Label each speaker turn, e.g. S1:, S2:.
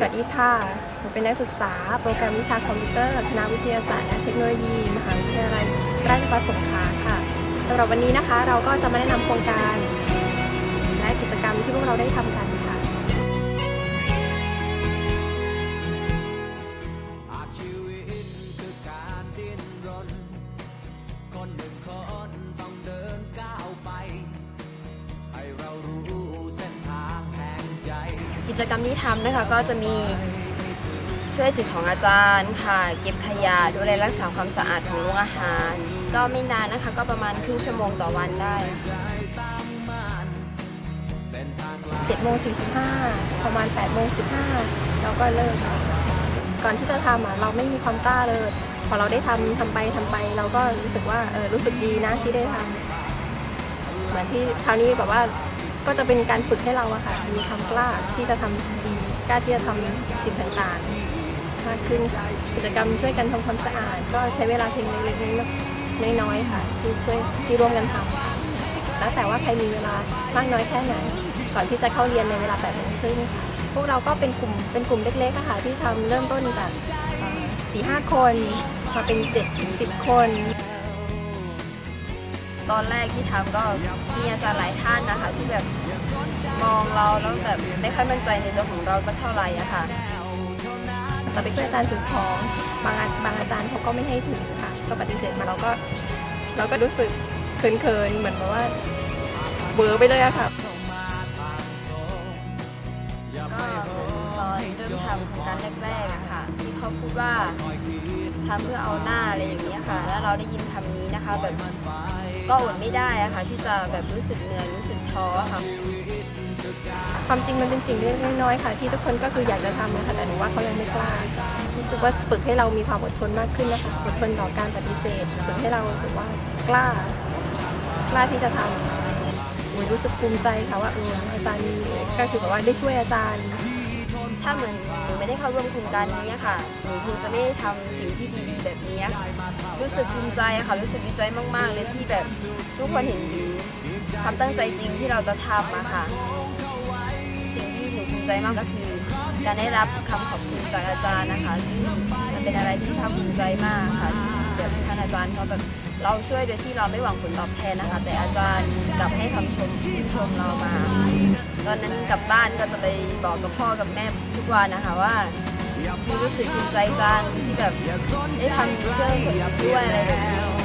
S1: สวัสดีค่ะหนูเป็นนักศึกษาโปรแกรมวิชาคอมพิวเตอร์คณะวิทยาศาสตร์และเทคโนโลยี มหาวิทยาลัยราชภัฏสงขลาค่ะสำหรับวันนี้นะคะ เราก็จะมาแนะนำโครงการ และกิจกรรมที่พวกเราได้ทำกัน
S2: กิจ
S3: กรรมที่ทำนะคะก็จะมีช่วยสิทธิ์ของอาจารย์ค่ะ เก็บขยะดูแลรักษาความสะอาดของโรงอาหาร ก็ไม่นานนะคะก็ประมาณครึ่งชั่วโมงต่อวันได้
S1: 7โมง45ประมาณ8โมง15เราก็เลิกก่อนที่จะทำอะเราไม่มีความกล้าเลย พอเราได้ทำทำไปทำไป เราก็รู้สึกว่าเออรู้สึกดีนะที่ได้ทำเหมือนที่คราวนี้แบบว่า ก็จะเป็นการฝึกให้เราอะค่ะมีความกล้าที่จะทำดีกล้าที่จะทำสิ่งต่างๆมากขึ้นกิจกรรมช่วยกันทำความสะอาด ก็ใช้เวลาเพียงเล็กๆน้อยๆค่ะ ที่ช่วยที่ร่วมกันทำค่ะแล้วแต่ว่าใครมีเวลามากน้อยแค่ไหนก่อนที่จะเข้าเรียนในเวลา8โมงครึ่งค่ะพวกเราก็เป็นกลุ่มเป็นกลุ่มเล็กๆค่ะที่ทำเริ่มต้นจากสี่ห้าคนมาเป็นเจ็ดสิบคน
S3: ตอนแรกที่ทำก็มีอาจารย์หลายท่านนะคะที่แบบมองเราแล้วแบบไม่ค่อยมั่นใจในตัวของเราสักเท่าไหร่อะค่ะ
S1: เราไปช่วยอาจารย์ถือของบางบางอาจารย์เขาก็ไม่ให้ถือค่ะ ก็ปฏิเสธมาเราก็เราก็รู้สึกเขินๆเหมือนแบบว่าเบอร์ไปเลยอะค่ะ
S3: ก็ตอนเริ่มทำโครงการแรกๆอะค่ะ ที่เขาพูดว่าทำเพื่อเอาหน้าอะไรอย่างเงี้ยค่ะ แล้วเราได้ยินคำนี้นะคะแบบ ก็อดไม่ได้อะค่ะที่จะแบบรู้สึกเหนื่อยรู้สึกท้อค่ะ
S1: ความจริงมันเป็นสิ่งเล็กน้อยๆค่ะ ที่ทุกคนก็คืออยากจะทำนะคะแต่หนูว่าเขายังไม่กล้ารู้สึกว่าฝึกให้เรามีความอดทนมากขึ้นนะคะอดทนต่อการปฏิเสธฝึกให้เรารู้สึกว่ากล้ากล้าที่จะทำหนูรู้สึกภูมิใจค่ะว่าเอออาจารย์ก็คือแบบว่าได้ช่วยอาจารย์
S3: ถ้าเหมือนหนูไม่ได้เข้าร่วมโครงการนี้ค่ะ หนูคงจะไม่ได้ทำสิ่งที่ดีๆ แบบนี้ รู้สึกภูมิใจค่ะ รู้สึกดีใจมากๆเลยที่แบบทุกคนเห็นถึงความตั้งใจจริงที่เราจะทำอะค่ะ สิ่งที่หนูภูมิใจมากก็คือ การได้รับคำขอบคุณจากอาจารย์นะคะซึ่งมันเป็นอะไรที่ภาคภูมิใจมากค่ะที่แบบท่านอาจารย์เขาแบบเราช่วยโดยที่เราไม่หวังผลตอบแทนนะคะ แต่อาจารย์กลับให้คำชมชื่นชมเรามา ตอนนั้นกลับบ้านก็จะไปบอกกับพ่อกับแม่ทุกวันนะคะว่าคือรู้สึกภูมิใจจังที่แบบได้ทำเพื่อคนอื่นด้วยอะไรแบบนี้